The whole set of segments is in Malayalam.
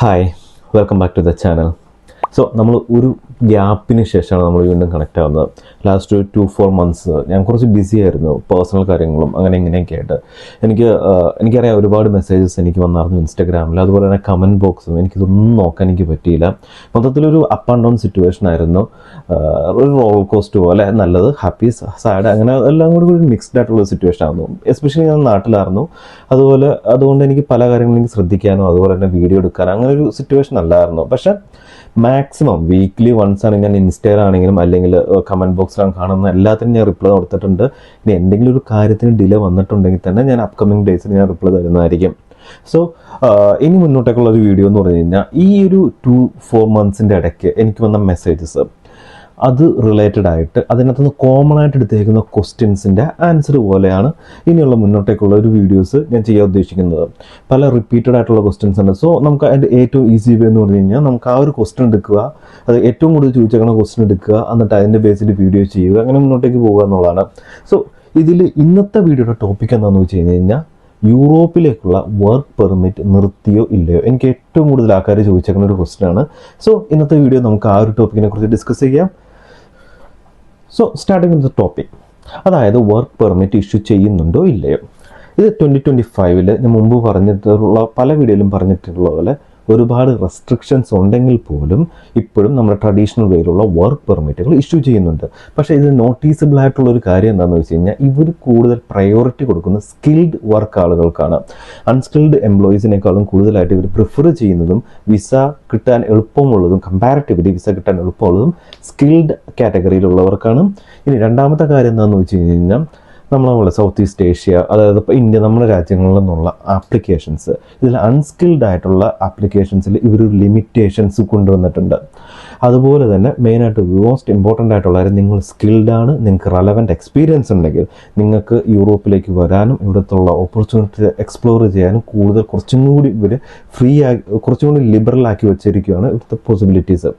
Hi welcome back to the channel so നമ്മൾ ഒരു ഗ്യാപ്പിന് ശേഷമാണ് നമ്മൾ വീണ്ടും കണക്ട് ആവുന്നത്. ലാസ്റ്റ് ഒരു ടു ഫോർ മന്ത്സ് ഞാൻ കുറച്ച് ബിസി ആയിരുന്നു. പേഴ്സണൽ കാര്യങ്ങളും അങ്ങനെ ഇങ്ങനെയൊക്കെ ആയിട്ട്. എനിക്ക് എനിക്കറിയാം ഒരുപാട് മെസ്സേജസ് എനിക്ക് വന്നായിരുന്നു ഇൻസ്റ്റാഗ്രാമിൽ അതുപോലെ തന്നെ കമന്റ് ബോക്സും എനിക്കിതൊന്നും നോക്കാൻ എനിക്ക് പറ്റിയില്ല. മൊത്തത്തിലൊരു അപ്പ് ആൻഡ് ഡൗൺ സിറ്റുവേഷൻ ആയിരുന്നു. ഒരു റോൾ കോസ്റ്റ് പോലെ. നല്ലത് ഹാപ്പി സാഡ് അങ്ങനെ എല്ലാം കൂടി ഒരു മിക്സ്ഡ് ആയിട്ടുള്ള സിറ്റുവേഷൻ ആയിരുന്നു. എസ്പെഷ്യലി ഞാൻ നാട്ടിലായിരുന്നു. അതുപോലെ അതുകൊണ്ട് എനിക്ക് പല കാര്യങ്ങളും എനിക്ക് ശ്രദ്ധിക്കാനോ അതുപോലെ തന്നെ വീഡിയോ എടുക്കാനോ അങ്ങനെ ഒരു സിറ്റുവേഷൻ അല്ലായിരുന്നു. പക്ഷെ മാക്സിമം വീക്ക്ലി വൺസ് ആണ് ഞാൻ ഇൻസ്റ്റയിലാണെങ്കിലും അല്ലെങ്കിൽ കമന്റ് ബോക്സിലാണ് കാണുന്ന എല്ലാത്തിനും ഞാൻ റിപ്ലൈ കൊടുത്തിട്ടുണ്ട്. ഇനി എന്തെങ്കിലും ഒരു കാര്യത്തിന് ഡിലേ വന്നിട്ടുണ്ടെങ്കിൽ തന്നെ ഞാൻ അപ്കമിങ് ഡേയ്സിൽ ഞാൻ റിപ്ലൈ തരുന്നതായിരിക്കും. സോ ഇനി മുന്നോട്ടേക്കുള്ള ഒരു വീഡിയോ എന്ന് പറഞ്ഞു കഴിഞ്ഞാൽ ഈ ഒരു ടു ഫോർ മന്ത്സിന്റെ ഇടയ്ക്ക് എനിക്ക് വന്ന മെസ്സേജസ് അത് റിലേറ്റഡ് ആയിട്ട് അതിനകത്ത് നിന്ന് കോമൺ ആയിട്ട് എടുത്തേക്കുന്ന ക്വസ്റ്റ്യൻസിന്റെ ആൻസർ പോലെയാണ് ഇനിയുള്ള മുന്നോട്ടേക്കുള്ള ഒരു വീഡിയോസ് ഞാൻ ചെയ്യാൻ ഉദ്ദേശിക്കുന്നത്. പല റിപ്പീറ്റഡ് ആയിട്ടുള്ള ക്വസ്റ്റ്യൻസ് ഉണ്ട്. സോ നമുക്ക് അതിന്റെ ഏറ്റവും ഈസി വേ എന്ന് പറഞ്ഞു കഴിഞ്ഞാൽ നമുക്ക് ആ ഒരു ക്വസ്റ്റ്യൻ എടുക്കുക അത് ഏറ്റവും കൂടുതൽ ചോദിച്ചേക്കുന്ന ക്വസ്റ്റ്യൻ എടുക്കുക എന്നിട്ട് അതിന്റെ ബേസിൽ വീഡിയോ ചെയ്യുക അങ്ങനെ മുന്നോട്ടേക്ക് പോകുക എന്നുള്ളതാണ്. സോ ഇതിൽ ഇന്നത്തെ വീഡിയോയുടെ ടോപ്പിക് എന്താണെന്ന് വെച്ച് കഴിഞ്ഞ് കഴിഞ്ഞാൽ യൂറോപ്പിലേക്കുള്ള വർക്ക് പെർമിറ്റ് നിർത്തിയോ ഇല്ലയോ? എനിക്ക് ഏറ്റവും കൂടുതൽ ആൾക്കാർ ചോദിച്ചേക്കുന്ന ഒരു ക്വസ്റ്റ്യൻ ആണ്. സോ ഇന്നത്തെ വീഡിയോ നമുക്ക് ആ ഒരു ടോപ്പിക്കിനെ കുറിച്ച് ഡിസ്കസ് ചെയ്യാം. So starting with the topic അതായത് വർക്ക് പെർമിറ്റ് ഇഷ്യൂ ചെയ്യുന്നുണ്ടോ ഇല്ലയോ? ഇത് ട്വന്റി ട്വന്റി ഫൈവിൽ ഞാൻ മുമ്പ് പറഞ്ഞിട്ടുള്ള പല വീഡിയോയിലും പറഞ്ഞിട്ടുള്ള പോലെ ഒരുപാട് റെസ്ട്രിക്ഷൻസ് ഉണ്ടെങ്കിൽ പോലും ഇപ്പോഴും നമ്മുടെ ട്രഡീഷണൽ വേയിലുള്ള വർക്ക് പെർമിറ്റുകൾ ഇഷ്യൂ ചെയ്യുന്നുണ്ട്. പക്ഷേ ഇത് നോട്ടീസബിൾ ആയിട്ടുള്ള ഒരു കാര്യം എന്താണെന്ന് വെച്ച് കഴിഞ്ഞാൽ ഇവർ കൂടുതൽ പ്രയോറിറ്റി കൊടുക്കുന്ന സ്കിൽഡ് വർക്ക് ആളുകൾക്കാണ്. അൺസ്കിൽഡ് എംപ്ലോയീസിനേക്കാളും കൂടുതലായിട്ട് ഇവർ പ്രിഫർ ചെയ്യുന്നതും വിസ കിട്ടാൻ എളുപ്പമുള്ളതും കമ്പാരിറ്റീവ്ലി വിസ കിട്ടാൻ എളുപ്പമുള്ളതും സ്കിൽഡ് കാറ്റഗറിയിലുള്ളവർക്കാണ് ഇനി രണ്ടാമത്തെ കാര്യം എന്താണെന്ന് വെച്ച് കഴിഞ്ഞാൽ നമ്മളെ സൗത്ത് ഈസ്റ്റ് ഏഷ്യ അതായത് ഇപ്പോൾ ഇന്ത്യ നമ്മുടെ രാജ്യങ്ങളിൽ നിന്നുള്ള ആപ്ലിക്കേഷൻസ് ഇതിൽ അൺസ്കിൽഡ് ആയിട്ടുള്ള ആപ്ലിക്കേഷൻസിൽ ഇവർ ലിമിറ്റേഷൻസ് കൊണ്ടുവന്നിട്ടുണ്ട്. അതുപോലെ തന്നെ മെയിനായിട്ട് മോസ്റ്റ് ഇമ്പോർട്ടന്റ് ആയിട്ടുള്ള കാര്യം നിങ്ങൾ സ്കിൽഡ് ആണ് നിങ്ങൾക്ക് റെലവന്റ് എക്സ്പീരിയൻസ് ഉണ്ടെങ്കിൽ നിങ്ങൾക്ക് യൂറോപ്പിലേക്ക് വരാനും ഇവിടുത്തുള്ള ഓപ്പർച്യൂണിറ്റി എക്സ്പ്ലോർ ചെയ്യാനും കൂടുതൽ കുറച്ചും കൂടി ഇവർ ഫ്രീ ആക്കി കുറച്ചും കൂടി ലിബറൽ ആക്കി വെച്ചിരിക്കുകയാണ് ഇവിടുത്തെ പോസിബിലിറ്റീസ്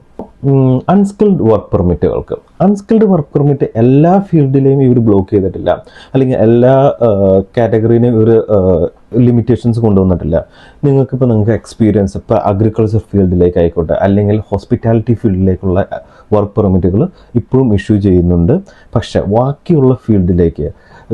അൺസ്കിൽഡ് വർക്ക് പെർമിറ്റുകൾക്ക് അൺസ്കിൽഡ് വർക്ക് പെർമിറ്റ് എല്ലാ ഫീൽഡിലെയും ഇവർ ബ്ലോക്ക് ചെയ്തിട്ടില്ല. അല്ലെങ്കിൽ എല്ലാ കാറ്റഗറിയിലും ഇവർ ലിമിറ്റേഷൻസ് കൊണ്ടുവന്നിട്ടില്ല. നിങ്ങൾക്കിപ്പോൾ നിങ്ങൾക്ക് എക്സ്പീരിയൻസ് ഇപ്പോൾ അഗ്രികൾച്ചർ ഫീൽഡിലേക്ക് ആയിക്കോട്ടെ അല്ലെങ്കിൽ ഹോസ്പിറ്റാലിറ്റി ഫീൽഡിലേക്കുള്ള വർക്ക് പെർമിറ്റുകൾ ഇപ്പോഴും ഇഷ്യൂ ചെയ്യുന്നുണ്ട്. പക്ഷെ ബാക്കിയുള്ള ഫീൽഡിലേക്ക്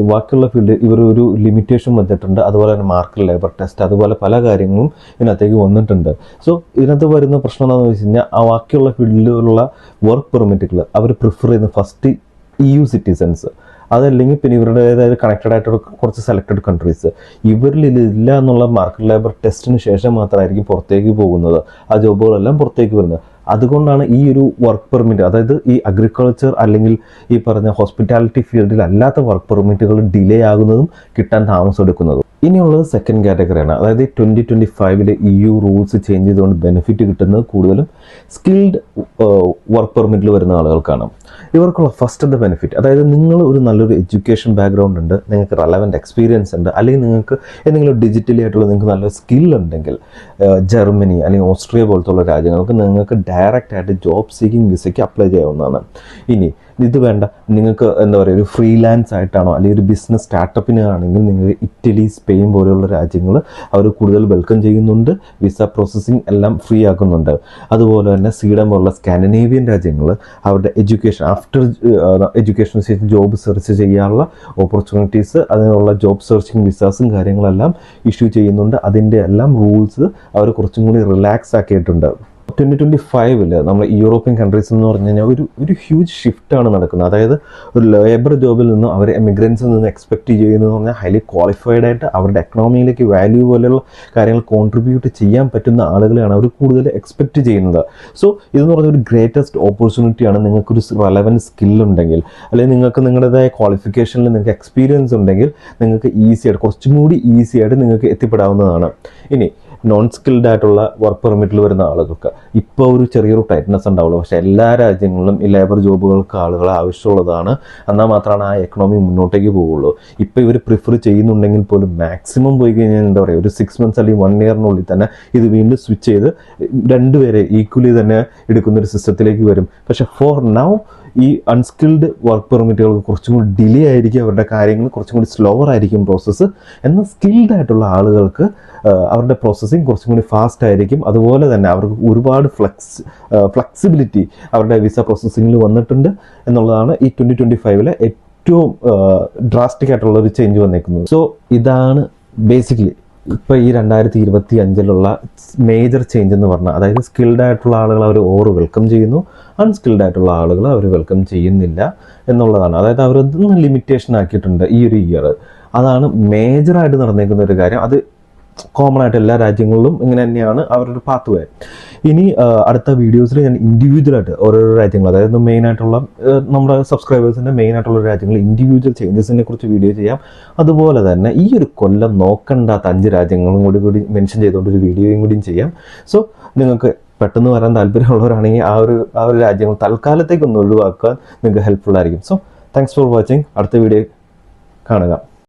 ബാക്കിയുള്ള ഫീൽഡ് ഇവർ ഒരു ലിമിറ്റേഷൻ വന്നിട്ടുണ്ട്. അതുപോലെ തന്നെ മാർക്ക് ലേബർ ടെസ്റ്റ് അതുപോലെ പല കാര്യങ്ങളും ഇതിനകത്തേക്ക് വന്നിട്ടുണ്ട്. സോ ഇതിനകത്ത് വരുന്ന പ്രശ്നം എന്താണെന്ന് വെച്ച് കഴിഞ്ഞാൽ ആ ബാക്കിയുള്ള ഫീൽഡിലുള്ള വർക്ക് പെർമിറ്റുകൾ അവർ പ്രിഫർ ചെയ്യുന്ന ഫസ്റ്റ് ഇ യു സിറ്റിസൻസ് അതല്ലെങ്കിൽ പിന്നെ ഇവരുടേതായ കണക്റ്റഡ് ആയിട്ടുള്ള കുറച്ച് സെലക്റ്റഡ് കൺട്രീസ് ഇവരിൽ ഇതില്ല എന്നുള്ള മാർക്കറ്റ് ലേബർ ടെസ്റ്റിന് ശേഷം മാത്രമായിരിക്കും പുറത്തേക്ക് പോകുന്നത്. ആ ജോബുകളെല്ലാം പുറത്തേക്ക് വരുന്നത്. അതുകൊണ്ടാണ് ഈ ഒരു വർക്ക് പെർമിറ്റ് അതായത് ഈ അഗ്രികൾച്ചർ അല്ലെങ്കിൽ ഈ പറഞ്ഞ ഹോസ്പിറ്റാലിറ്റി ഫീൽഡിൽ അല്ലാത്ത വർക്ക് പെർമിറ്റുകൾ ഡിലേ ആകുന്നതും കിട്ടാൻ താമസം എടുക്കുന്നതും ഇനിയുള്ളത് സെക്കൻഡ് കാറ്റഗറിയാണ് അതായത് ട്വന്റി ട്വന്റി ഫൈവിലെ ഇ യു റൂൾസ് ചേഞ്ച് ചെയ്തുകൊണ്ട് ബെനിഫിറ്റ് കിട്ടുന്നത് കൂടുതലും സ്കിൽഡ് വർക്ക് പെർമിറ്റിൽ വരുന്ന ആളുകൾക്കാണ്. ഇവർക്കുള്ള ഫസ്റ്റ് ബെനിഫിറ്റ് അതായത് നിങ്ങൾ ഒരു നല്ലൊരു എഡ്യൂക്കേഷൻ ബാക്ക്ഗ്രൗണ്ട് ഉണ്ട് നിങ്ങൾക്ക് റെലവന്റ് എക്സ്പീരിയൻസ് ഉണ്ട് അല്ലെങ്കിൽ നിങ്ങൾക്ക് എന്തെങ്കിലും ഡിജിറ്റലി ആയിട്ടുള്ള നിങ്ങൾക്ക് നല്ല സ്കിൽ ഉണ്ടെങ്കിൽ ജർമ്മനി അല്ലെങ്കിൽ ഓസ്ട്രിയ പോലത്തുള്ള രാജ്യങ്ങൾക്ക് നിങ്ങൾക്ക് ഡയറക്റ്റ് ആയിട്ട് ജോബ് സീക്കിംഗ് വിസയ്ക്ക് അപ്ലൈ ചെയ്യാവുന്നതാണ്. ഇനി ഇത് വേണ്ട. നിങ്ങൾക്ക് എന്താ പറയുക ഒരു ഫ്രീലാൻസ് ആയിട്ടാണോ അല്ലെങ്കിൽ ഒരു ബിസിനസ് സ്റ്റാർട്ടപ്പിന് ആണെങ്കിൽ നിങ്ങൾ ഇറ്റലി സ്പെയിൻ പോലെയുള്ള രാജ്യങ്ങൾ അവർ കൂടുതൽ വെൽക്കം ചെയ്യുന്നുണ്ട്. വിസ പ്രോസസ്സിങ് എല്ലാം ഫ്രീ ആക്കുന്നുണ്ട്. അതുപോലെ തന്നെ സ്വീഡൻ പോലുള്ള സ്കാൻഡിനേവിയൻ രാജ്യങ്ങൾ അവരുടെ എഡ്യൂക്കേഷൻ ആഫ്റ്റർ എഡ്യൂക്കേഷൻ ശേഷം ജോബ് സെർച്ച് ചെയ്യാനുള്ള ഓപ്പർച്യൂണിറ്റീസ് അതിനുള്ള ജോബ് സെർച്ചിങ് വിസാസും കാര്യങ്ങളെല്ലാം ഇഷ്യൂ ചെയ്യുന്നുണ്ട്. അതിന്റെ എല്ലാം റൂൾസ് അവർ കുറച്ചും കൂടി റിലാക്സ് ആക്കിയിട്ടുണ്ട്. ട്വന്റി ട്വന്റി ഫൈവിൽ നമ്മൾ യൂറോപ്യൻ കൺട്രീസ് എന്ന് പറഞ്ഞു കഴിഞ്ഞാൽ ഒരു ഒരു ഹ്യൂജ് ഷിഫ്റ്റാണ് നടക്കുന്നത്. അതായത് ഒരു ലേബർ ജോബിൽ നിന്നും അവർ എമിഗ്രൻസിൽ നിന്ന് എക്സ്പെക്ട് ചെയ്യുന്നതെന്ന് പറഞ്ഞാൽ ഹൈലി ക്വാളിഫൈഡ് ആയിട്ട് അവരുടെ എക്കണോമിയിലേക്ക് വാല്യൂ പോലെയുള്ള കാര്യങ്ങൾ കോൺട്രിബ്യൂട്ട് ചെയ്യാൻ പറ്റുന്ന ആളുകളെയാണ് അവർ കൂടുതൽ എക്സ്പെക്റ്റ് ചെയ്യുന്നത്. സോ ഇതെന്ന് പറഞ്ഞ ഒരു ഗ്രേറ്റസ്റ്റ് ഓപ്പർച്യൂണിറ്റിയാണ് നിങ്ങൾക്കൊരു റെലവന്റ് സ്കില്ലുണ്ടെങ്കിൽ അല്ലെങ്കിൽ നിങ്ങൾക്ക് നിങ്ങളുടേതായ ക്വാളിഫിക്കേഷനിൽ നിങ്ങൾക്ക് എക്സ്പീരിയൻസ് ഉണ്ടെങ്കിൽ നിങ്ങൾക്ക് ഈസി ആയിട്ട് കുറച്ചും കൂടി ഈസി ആയിട്ട് നിങ്ങൾക്ക് എത്തിപ്പെടാവുന്നതാണ്. ഇനി നോൺ സ്കിൽഡ് ആയിട്ടുള്ള വർക്ക് പെർമിറ്റിൽ വരുന്ന ആളുകൾക്ക്. ഇപ്പോൾ ഒരു ചെറിയൊരു ടൈറ്റ്നസ് ഉണ്ടാവുള്ളൂ. പക്ഷേ എല്ലാ രാജ്യങ്ങളിലും ഈ ലേബർ ജോബുകൾക്ക് ആളുകളെ ആവശ്യമുള്ളതാണ്. എന്നാൽ മാത്രമാണ് ആ എക്കണോമി മുന്നോട്ടേക്ക് പോവുള്ളൂ. ഇപ്പോൾ ഇവർ പ്രിഫർ ചെയ്യുന്നുണ്ടെങ്കിൽ പോലും മാക്സിമം പോയി കഴിഞ്ഞാൽ എന്താ പറയുക ഒരു സിക്സ് മന്ത്സ് അല്ലെങ്കിൽ വൺ ഇയറിനുള്ളിൽ തന്നെ ഇത് വീണ്ടും സ്വിച്ച് ചെയ്ത് രണ്ടുപേരെ ഈക്വലി തന്നെ എടുക്കുന്ന ഒരു സിസ്റ്റത്തിലേക്ക് വരും. പക്ഷെ ഫോർ നൗ ഈ അൺസ്കിൽഡ് വർക്ക് പെർമിറ്റുകൾക്ക് കുറച്ചും കൂടി ഡിലേ ആയിരിക്കും. അവരുടെ കാര്യങ്ങൾ കുറച്ചും കൂടി സ്ലോവർ ആയിരിക്കും പ്രോസസ്സ് എന്നാൽ സ്കിൽഡ് ആയിട്ടുള്ള ആളുകൾക്ക് അവരുടെ പ്രോസസ്സിങ് കുറച്ചും കൂടി ഫാസ്റ്റ് ആയിരിക്കും. അതുപോലെ തന്നെ അവർക്ക് ഒരുപാട് ഫ്ലെക്സ് ഫ്ലെക്സിബിലിറ്റി അവരുടെ വിസ പ്രോസസ്സിങ്ങിൽ വന്നിട്ടുണ്ട് എന്നുള്ളതാണ് ഈ ട്വന്റി ട്വന്റി ഫൈവിലെ ഏറ്റവും ഡ്രാസ്റ്റിക് ആയിട്ടുള്ള ഒരു ചേഞ്ച് വന്നേക്കുന്നത്. സോ ഇതാണ് ബേസിക്കലി ഇപ്പോൾ ഈ രണ്ടായിരത്തി ഇരുപത്തി അഞ്ചിലുള്ള മേജർ ചേഞ്ച് എന്ന് പറഞ്ഞാൽ അതായത് സ്കിൽഡ് ആയിട്ടുള്ള ആളുകൾ അവർ ഓവർ വെൽക്കം ചെയ്യുന്നു. അൺസ്കിൽഡ് ആയിട്ടുള്ള ആളുകൾ അവർ വെൽക്കം ചെയ്യുന്നില്ല എന്നുള്ളതാണ്. അതായത് അവരൊന്നും ലിമിറ്റേഷൻ ആക്കിയിട്ടുണ്ട് ഈ ഒരു ഇയർ അതാണ് മേജറായിട്ട് നടന്നേക്കുന്ന ഒരു കാര്യം. അത് കോമൺ ആയിട്ട് എല്ലാ രാജ്യങ്ങളിലും ഇങ്ങനെ തന്നെയാണ് അവരുടെ പാത്ത് വേ ഇനി അടുത്ത വീഡിയോസിൽ ഞാൻ ഇൻഡിവിജ്വലായിട്ട് ഓരോരോ രാജ്യങ്ങൾ അതായത് മെയിൻ ആയിട്ടുള്ള നമ്മുടെ സബ്സ്ക്രൈബേഴ്സിന്റെ മെയിൻ ആയിട്ടുള്ള രാജ്യങ്ങൾ ഇൻഡിവിജ്വൽ ചേഞ്ചസിനെ കുറിച്ച് വീഡിയോ ചെയ്യാം. അതുപോലെ തന്നെ ഈ ഒരു കൊല്ലം നോക്കണ്ടാത്ത അഞ്ച് രാജ്യങ്ങളും കൂടി കൂടി മെൻഷൻ ചെയ്തുകൊണ്ട് ഒരു വീഡിയോയും കൂടിയും ചെയ്യാം. സോ നിങ്ങൾക്ക് പെട്ടെന്ന് വരാൻ താല്പര്യമുള്ളവരാണെങ്കിൽ ആ ഒരു ആ ഒരു രാജ്യങ്ങൾ തൽക്കാലത്തേക്കൊന്ന് ഒഴിവാക്കാൻ നിങ്ങൾക്ക് ഹെൽപ്ഫുൾ ആയിരിക്കും. സോ താങ്ക്സ് ഫോർ വാച്ചിങ് അടുത്ത വീഡിയോ കാണുക.